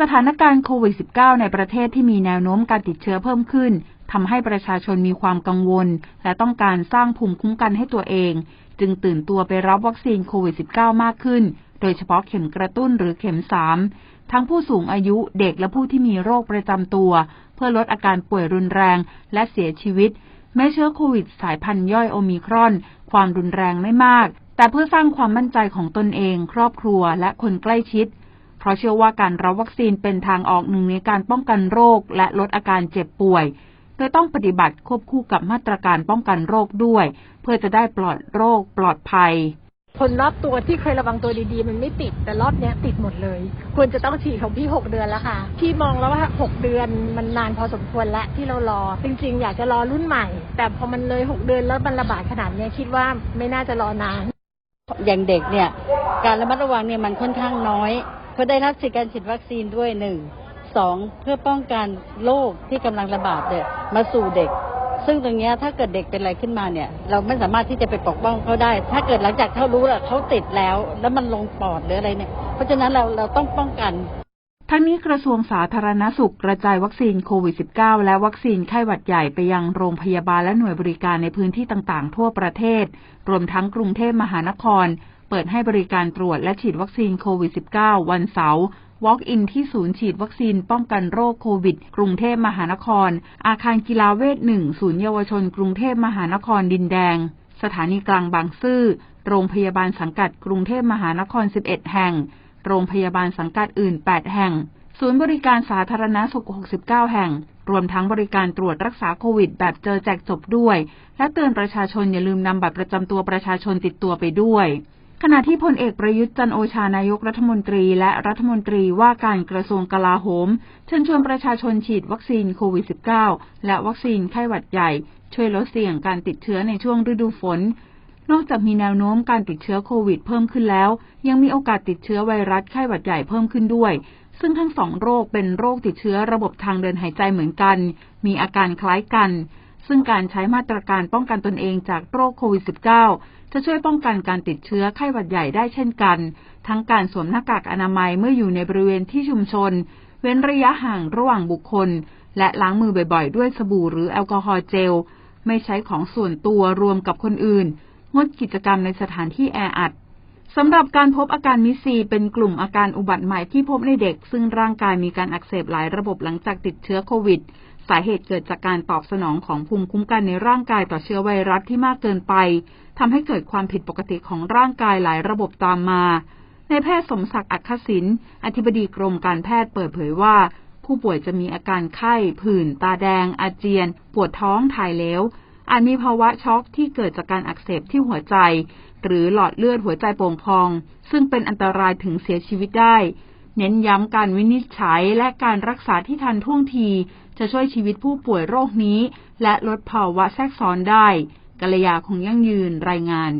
สถานการณ์โควิด -19 ในประเทศที่มีแนวโน้มการติดเชื้อเพิ่มขึ้นทำให้ประชาชนมีความกังวล และต้องการสร้างภูมิคุ้มกันให้ตัวเอง จึงตื่นตัวไปรับวัคซีนโควิด -19 มากขึ้น โดยเฉพาะเข็มกระตุ้นหรือเข็ม3ทั้งผู้สูงอายุเด็กและผู้ที่มีโรคประจำตัว เพื่อลดอาการป่วยรุนแรงและเสียชีวิต แม้เชื้อโควิด สายพันธุ์ย่อยโอมิครอน ความรุนแรงไม่มาก แต่เพื่อสร้างความมั่นใจของตนเอง ครอบครัวและคนใกล้ชิด เพราะเชื่อว่าการรับวัคซีนเป็นทางออกหนึ่งในการป้องกันโรคและลดอาการเจ็บป่วย โดยต้องปฏิบัติควบคู่กับมาตรการป้องกันโรคด้วย เพื่อจะได้ปลอดโรคปลอดภัยคนรอบตัวที่เคยระวังตัวดีๆ มันไม่ติดแต่รอบเนี้ยติดหมดเลย ควรจะต้องฉีดของพี่ 6 เดือนแล้วค่ะ พี่มองแล้วว่า 6 เดือนมันนานพอสมควรแล้วที่เรารอ จริงๆ อยากจะรอรุ่นใหม่ แต่พอมันเลย 6 เดือนแล้วมันระบาดขนาดเนี้ยคิดว่าไม่น่าจะรอนาน อย่างเด็กเนี่ย การระมัดระวังเนี่ยมันค่อนข้างน้อย เพื่อได้รับสิทธิการฉีดวัคซีนด้วยหนึ่งสองเพื่อป้องกันโรคที่กำลังระบาดเนี่ยมาสู่เด็ก ซึ่งตรงนี้ถ้าเกิดเด็กเป็นอะไรขึ้นมาเนี่ย เราไม่สามารถที่จะไปปกป้องเขาได้ ถ้าเกิดหลังจากเขารู้แล้วเขาติดแล้ว แล้วมันลงปอดหรืออะไรเนี่ย เพราะฉะนั้นเราเราต้องป้องกันทั้งนี้กระทรวงสาธารณสุขกระจายวัคซีนโควิด -19 และวัคซีนไข้หวัดใหญ่ไปยังโรงพยาบาลและหน่วยบริการในพื้นที่ต่างๆ ทั่วประเทศ รวมทั้งกรุงเทพมหานคร เปิดให้บริการตรวจและฉีดวัคซีนโควิด -19 วันเสาร์ Walk-in ที่ศูนย์ฉีดวัคซีนป้องกันโรคโควิด กรุงเทพมหานคร อาคารกีฬาเวทหนึ่งศูนย์เยาวชนกรุงเทพมหานครดินแดง สถานีกลางบางซื่อ โรงพยาบาลสังกัดกรุงเทพมหานคร 11 แห่ง โรงพยาบาลสังกัดอื่น 8 แห่ง ศูนย์บริการสาธารณสุข 69 แห่ง รวมทั้งบริการตรวจรักษาโควิด แบบเจอแจกจบด้วย และเตือนประชาชนอย่าลืมนำบัตรประจำตัวประชาชนติดตัวไปด้วย ขณะที่พลเอกประยุทธ์จันโอชานายกรัฐมนตรี และรัฐมนตรีว่าการกระทรวงกลาโหม เชิญชวนประชาชนฉีดวัคซีนโควิด -19 และวัคซีนไข้หวัดใหญ่ ช่วยลดเสี่ยงการติดเชื้อในช่วงฤดูฝน นอกจากมีแนวโน้มการติดเชื้อโควิดเพิ่มขึ้นแล้ว ยังมีโอกาสติดเชื้อไวรัสไข้หวัดใหญ่เพิ่มขึ้นด้วย ซึ่งทั้งสองโรคเป็นโรคติดเชื้อระบบทางเดินหายใจเหมือนกัน มีอาการคล้ายกัน ซึ่งการใช้มาตรการป้องกันตนเองจากโรคโควิด -19 จะช่วยป้องกันการติดเชื้อไข้หวัดใหญ่ได้เช่นกัน ทั้งการสวมหน้ากากอนามัยเมื่ออยู่ในบริเวณที่ชุมชน เว้นระยะห่างระหว่างบุคคล และล้างมือบ่อยๆ ด้วยสบู่หรือแอลกอฮอล์เจล ไม่ใช้ของส่วนตัวรวมกับคนอื่น งดกิจกรรมในสถานที่แออัดสำหรับการพบอาการมิซีเป็นกลุ่มอาการอุบัติใหม่ที่พบในเด็ก ซึ่งร่างกายมีการอักเสบหลายระบบหลังจากติดเชื้อโควิด สาเหตุเกิดจากการตอบสนองของภูมิคุ้มกันในร่างกายต่อเชื้อไวรัสที่มากเกินไปทำให้เกิดความผิดปกติของร่างกายหลายระบบตามมา ในแพทย์สมศักดิ์อักขศินอธิบดีกรมการแพทย์เปิดเผยว่า ผู้ป่วยจะมีอาการไข้ ผื่น ตาแดง อาเจียน ปวดท้องถ่ายเหลวอาจมีภาวะช็อกที่เกิดจากการอักเสบที่หัวใจ หรือหลอดเลือดหัวใจโป่งพอง ซึ่งเป็นอันตรายถึงเสียชีวิตได้ เน้นย้ำการวินิจฉัยและการรักษาที่ทันท่วงที จะช่วยชีวิตผู้ป่วยโรคนี้ และลดภาวะแทรกซ้อนได้กัลยาคงยั่งยืนรายงาน